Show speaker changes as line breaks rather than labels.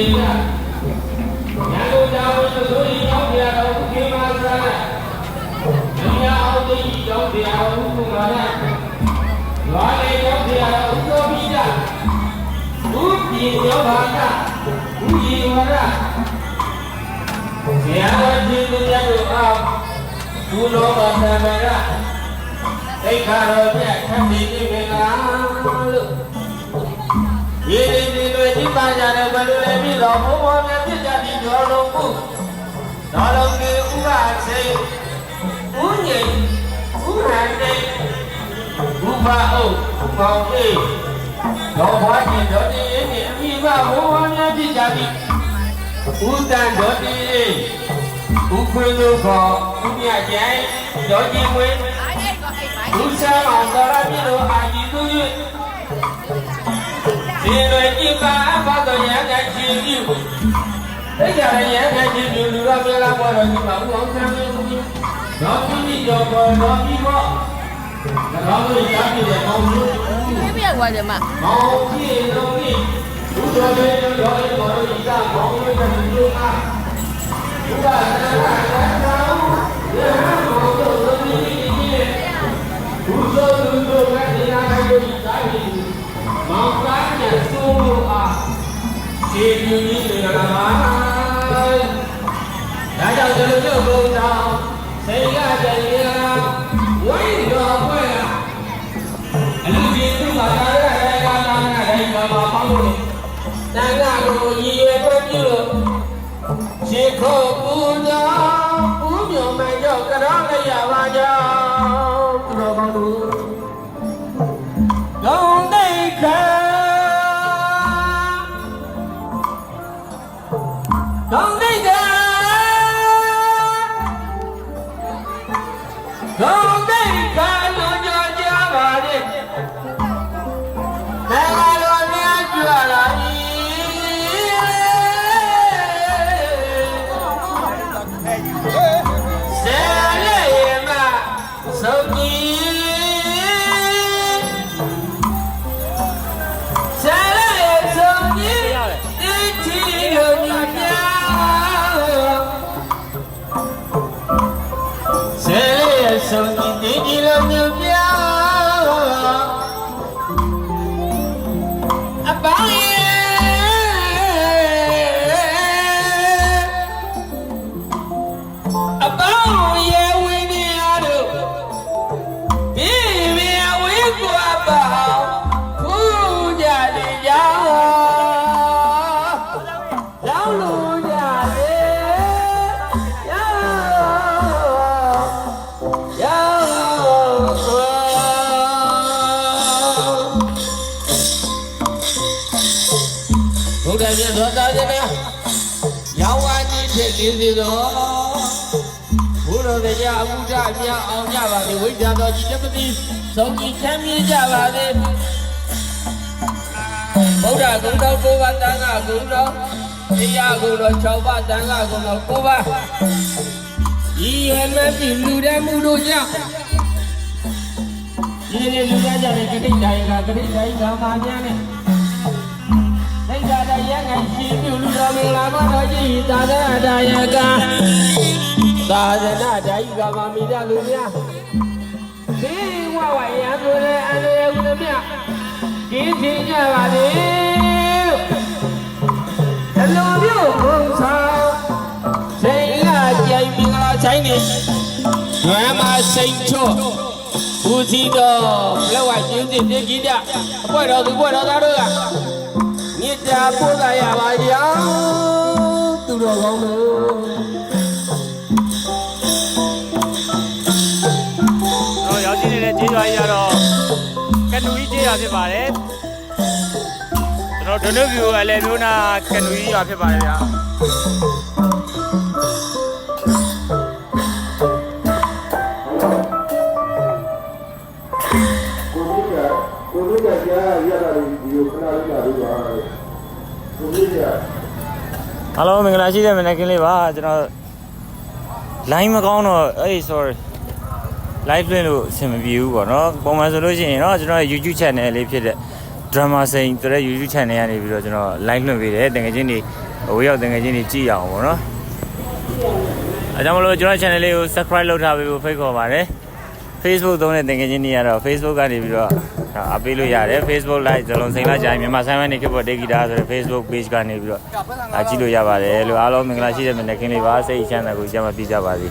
ရရန်ကုန်ကြောင်ဆိုရင်ရောက်ပြတော်ခေမာစရာမြညာအောင်သိရောက်ပြတော်ဘုမာရရွာလေရောက်ပြတော်ဥသောပိယဘုပြေရောဘာကဘုယေဝရဆရာတော်ရှင်သူများတို့အားဘုလောဘသံဃာသိက္ခာတော်မြတ်ခတ်ပြီးပြီ တွေဒီပါကြတယ်ဘယ်လိုလဲပြီးတော့ဘုံဘောမြတ်ပြကြပြီးတော်လုံးမှုတော်လုံးကြီးဥပစေဥညင်ဥဟန်တေဥပအုပ်ပေါင်းအေးတော်ဘွားကြီးတော်ဒီရင်အမိဘဘုံဘောမြတ်ပြကြပြီးဥတန်တော်ဒီဥခွေလို့ခေါ်ဥမြတ်ကျိုင်တော်ကြီးဝင်းဥဆာမောင်တော်ရပြီလို့အာကြီးသူ၍ဒီလိုကြ ည့်ပါဘတ်တော်ရတဲ့ချင်းပြုသိကြရရဲ့တဲ့ချင်းပြုလူတော်ပြလာပေါ်တော်ဒီမှာဥအောင်ဆန်းမျိုးကြီးတော်ကြီးတော်တော်တော်ကြီးပေါ့ဒါတော့ ပြင်း
ကြီး
နေလာပါဒါကြောင့်ဒီလိုမျိုးပုံတော်စိတ်ကတည်းကဝိတော်ဘွဲ့အလူကြီးသူ့မှာကာရတဲ့ကာလာနဲ့ဒိုင်ဘာမှာပေါင်းလို့တန်ခါကိုရည်ရွယ်ပြပြုလို့ရှေခု ကော လောင်းလို့ကြလေရောင်းရောင်းဘုရားမြတ်စွာသာသနာရောင်းဝါကြီးဖြစ်နေစေသောဘုရောတရားအမှုဒအမြအောင်ကြပါစေဝိဇ္ဇာတော်ကြီးတပတိဆုံးကြီးချမ်းမြေ့ကြပါစေဗုဒ္ဓဂုဏ်တော်ကိုးပါးတန်ခါဂုဏ်တော် တရားဂုဏ်တော်6ပါးတန်ခါဂုဏ်တော်9ပါးဤရမပြီလူတဲ့မှုတို့ကြောင့်ဒီနေ့လူသားကြတဲ့ကတိတိုင်းကကတိတိုင်းကမာများနဲ့သိက္ခာတရားငယ်ရှိပြုလူတော်မင်္ဂလာမတော်ကြီးသာသနာတရားကသာသနာတရားကမမိတဲ့လူများဒီဝဝရံဆိုတဲ့အန္တရာယ်ကုသမြဒီထင်ကြပါလေအ လိုမျိုးဘုံဆောင်စိတ်ကကြိုင်မင်္ဂလာဆိုင်နေရွမ်းမစိတ်ချော့ဦးစီတော်လက်ဝကျင်းစစ်တကြီးကြအပွဲတော်သူပွဲတော်သားတို့ကမြစ်တာပို့လာရပါရောသူတော်ကောင်းတို့
တော့ရောက်ရှိနေတဲ့ကြေးရွာကြီးကတော့ကနူကြီးကြေးရွာဖြစ်ပါတယ် ကျွန်တော်ဒွနုဗျူအလဲမျိုးနာကနူကြီးရွာဖြစ်ပါတယ်ဗျာ
ကိုကြီးကကိုကြီးကကြားရတာဒီကိုခဏလေးလာလို့ပါကိုကြီးက
အားလုံးမင်္ဂလာရှိတဲ့မနက်ကင်းလေးပါကျွန်တော် line မကောင်းတော့အေး sorry live လွှင့်လို့အဆင်မပြေဘူးပေါ့နော်ပုံမှန်ဆိုလို့ရှိရင်เนาะကျွန်တော်ရဲ့ YouTube channel လေးဖြစ်တဲ့ drama sing ဆိုတဲ့ YouTube channel ကနေပြီးတော့ကျွန်တော် live လွှင့်ပေးတယ်တကယ်ချင်းတွေအဝေးရောက်တငယ်ချင်းတွေကြည့်ရအောင်ပေါ့နော်အဲကြောင့်မလို့ကျွန်တော် channel လေးကို subscribe လုပ်ထားပေးဖို့ဖိတ်ခေါ်ပါတယ် Facebook သုံးတဲ့တငယ်ချင်းတွေကတော့ Facebook ကနေပြီးတော့အပေးလို့ရတယ် Facebook live ဇလုံးစိန်လာကြိုင်မြန်မာဆိုင်မနေခေတ်ပေါ်ဒေဂီတာဆိုတဲ့ Facebook page ကနေပြီးတော့အကြည့်လို့ရပါတယ်လို့အားလုံးမင်္ဂလာရှိတဲ့မနေ့ကင်းလေးပါစိတ်ချမ်းသာကိုကြမ်းမပြကြပါစေ